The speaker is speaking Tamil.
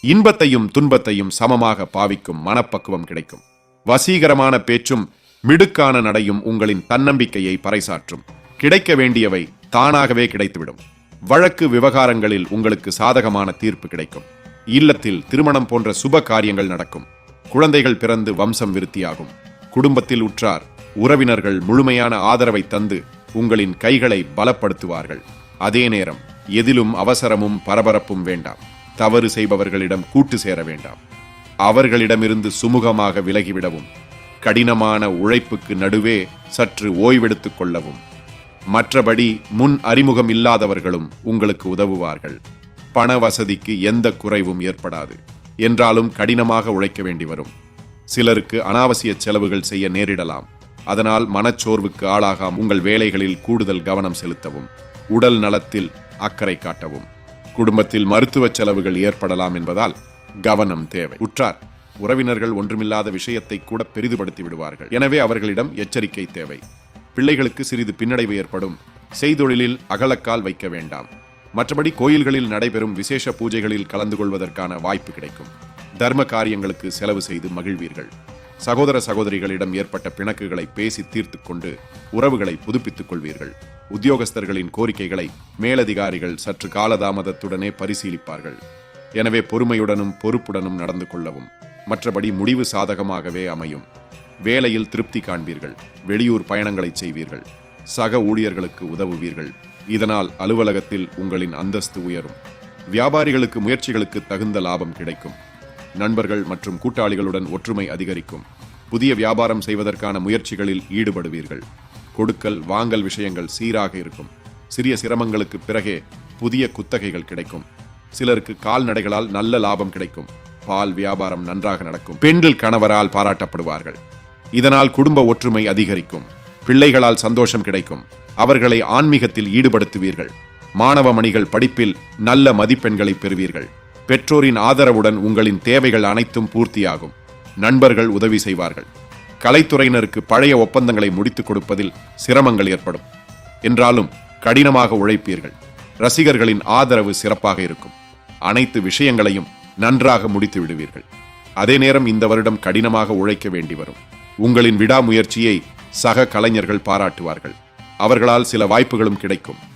இன்பத்தையும் துன்பத்தையும் சமமாக பாவிக்கும் மனப்பக்குவம் கிடைக்கும். வசீகரமான பேச்சும் மிடுக்கான நடையும் உங்களின் தன்னம்பிக்கையை பறைசாற்றும். கிடைக்க வேண்டியவை தானாகவே கிடைத்துவிடும். வழக்கு விவகாரங்களில் உங்களுக்கு சாதகமான தீர்ப்பு கிடைக்கும். இல்லத்தில் திருமணம் போன்ற சுப காரியங்கள் நடக்கும். குழந்தைகள் பிறந்து வம்சம் விருத்தியாகும். குடும்பத்தில் உற்றார் உறவினர்கள் முழுமையான ஆதரவை தந்து உங்களின் கைகளை பலப்படுத்துவார்கள். அதே நேரம் எதிலும் அவசரமும் பரபரப்பும் வேண்டாம். தவறு செய்பவர்களிடம் கூட்டு சேர வேண்டாம். அவர்களிடமிருந்து சுமூகமாக விலகிவிடவும் கடினமான உழைப்புக்கு நடுவே சற்று ஓய்வெடுத்துக் கொள்ளவும் மற்றபடி முன் அறிமுகம் இல்லாதவர்களும் உங்களுக்கு உதவுவார்கள். பண வசதிக்கு எந்த குறைவும் ஏற்படாது. என்றாலும் கடினமாக உழைக்க வேண்டி வரும். சிலருக்கு அனாவசிய செலவுகள் செய்ய நேரிடலாம். அதனால் மனச்சோர்வுக்கு ஆளாகாம் உங்கள் வேலைகளில் கூடுதல் கவனம் செலுத்தவும் உடல் நலத்தில் அக்கறை காட்டவும். குடும்பத்தில் மருத்துவ செலவுகள் ஏற்படலாம் என்பதால் கவனம் தேவை. உற்றார் உறவினர்கள் ஒன்றுமில்லாத விஷயத்தை கூட பெரிதுபடுத்தி விடுவார்கள். எனவே அவர்களிடம் எச்சரிக்கை தேவை. பிள்ளைகளுக்கு சிறிது பின்னடைவு ஏற்படும். செய்தொழிலில் அகலக்கால் வைக்க வேண்டாம். மற்றபடி கோயில்களில் நடைபெறும் விசேஷ பூஜைகளில் கலந்து கொள்வதற்கான வாய்ப்பு கிடைக்கும். தர்ம காரியங்களுக்கு செலவு செய்து மகிழ்வீர்கள். சகோதர சகோதரிகளிடம் ஏற்பட்ட பிணக்குகளை பேசி தீர்த்து கொண்டு உறவுகளை புதுப்பித்துக் கொள்வீர்கள். உத்தியோகஸ்தர்களின் கோரிக்கைகளை மேலதிகாரிகள் சற்று காலதாமதத்துடனே பரிசீலிப்பார்கள். எனவே பொறுமையுடனும் பொறுப்புடனும் நடந்து கொள்ளவும் மற்றபடி முடிவு சாதகமாகவே அமையும். வேலையில் திருப்தி காண்பீர்கள். வெளியூர் பயணங்களை செய்வீர்கள். சக ஊழியர்களுக்கு உதவுவீர்கள். இதனால் அலுவலகத்தில் உங்களின் அந்தஸ்து உயரும். வியாபாரிகளுக்கு முயற்சிகளுக்கு தகுந்த லாபம் கிடைக்கும். நண்பர்கள் மற்றும் கூட்டாளிகளுடன் ஒற்றுமை அதிகரிக்கும். புதிய வியாபாரம் செய்வதற்கான முயற்சிகளில் ஈடுபடுவீர்கள். கொடுக்கல் வாங்கல் விஷயங்கள் சீராக இருக்கும். சிறிய சிரமங்களுக்கு பிறகே புதிய குத்தகைகள் கிடைக்கும். சிலருக்கு கால்நடைகளால் நல்ல லாபம் கிடைக்கும். பால் வியாபாரம் நன்றாக நடக்கும். பெண்கள் கணவரால் பாராட்டப்படுவார்கள். இதனால் குடும்ப ஒற்றுமை அதிகரிக்கும். பிள்ளைகளால் சந்தோஷம் கிடைக்கும். அவர்களை ஆன்மீகத்தில் ஈடுபடுத்துவீர்கள். மாணவ மணிகள் படிப்பில் நல்ல மதிப்பெண்களை பெறுவீர்கள். பெற்றோரின் ஆதரவுடன் உங்களின் தேவைகள் அனைத்தும் பூர்த்தியாகும். நண்பர்கள் உதவி செய்வார்கள். கலைத்துறையினருக்கு பழைய ஒப்பந்தங்களை முடித்துக் கொடுப்பதில் சிரமங்கள் ஏற்படும். என்றாலும் கடினமாக உழைப்பீர்கள். ரசிகர்களின் ஆதரவு சிறப்பாக இருக்கும். அனைத்து விஷயங்களையும் நன்றாக முடித்து விடுவீர்கள். அதே நேரம் இந்த வருடம் கடினமாக உழைக்க வேண்டி வரும். உங்களின் விடாமுயற்சியை சக கலைஞர்கள் பாராட்டுவார்கள். அவர்களால் சில வாய்ப்புகளும் கிடைக்கும்.